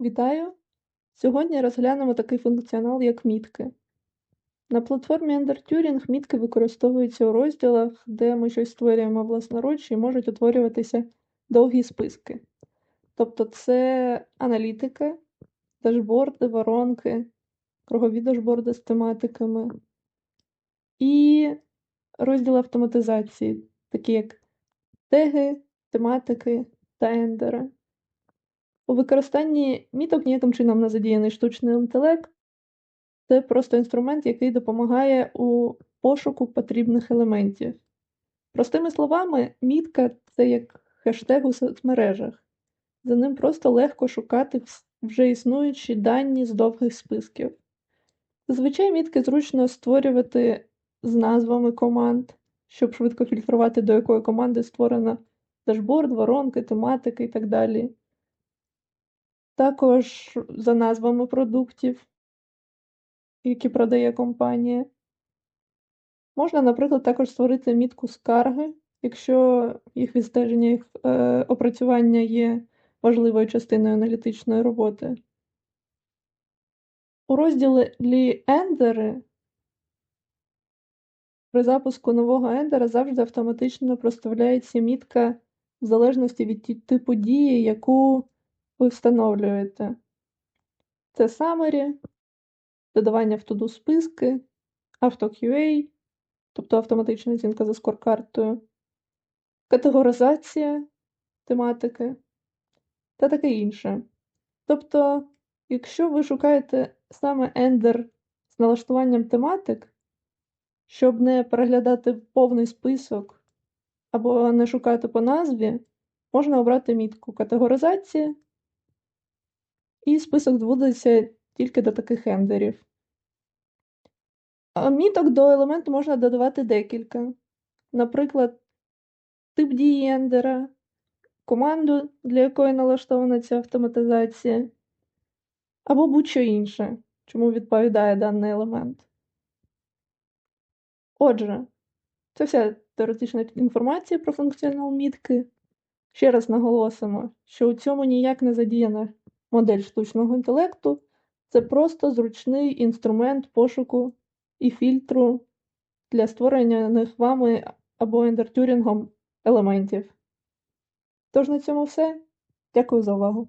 Вітаю! Сьогодні розглянемо такий функціонал, як мітки. На платформі EnderTuring мітки використовуються у розділах, де ми щось створюємо власноруч і можуть утворюватися довгі списки. Тобто це аналітика, дашборди, воронки, кругові дашборди з тематиками і розділи автоматизації, такі як теги, тематики та ендери. У використанні міток ніяким чином не задіяний штучний інтелект. Це просто інструмент, який допомагає у пошуку потрібних елементів. Простими словами, мітка це як хештег у соцмережах. За ним просто легко шукати вже існуючі дані з довгих списків. Зазвичай мітки зручно створювати з назвами команд, щоб швидко фільтрувати, до якої команди створено дашборд, воронки, тематики і так далі. Також за назвами продуктів, які продає компанія. Можна, наприклад, також створити мітку скарги, якщо їх відстеження, їх е, опрацювання є важливою частиною аналітичної роботи. У розділі ендери при запуску нового ендера завжди автоматично проставляється мітка в залежності від типу дії, яку ви встановлюєте. Це summary, додавання в туду списки, AutoQA, тобто автоматична оцінка за скор-картою, категоризація тематики та таке інше. Тобто, якщо ви шукаєте саме ендер з налаштуванням тематик, щоб не переглядати повний список або не шукати по назві, можна обрати мітку категоризація, і список зводиться тільки до таких ендерів. Міток до елементу можна додавати декілька. Наприклад, тип дії ендера, команду, для якої налаштована ця автоматизація, або будь-що інше, чому відповідає даний елемент. Отже, це вся теоретична інформація про функціонал мітки. Ще раз наголосимо, що у цьому ніяк не задіяна модель штучного інтелекту, це просто зручний інструмент пошуку і фільтру для створення них вами або ендертюрінгом елементів. Тож на цьому все. Дякую за увагу.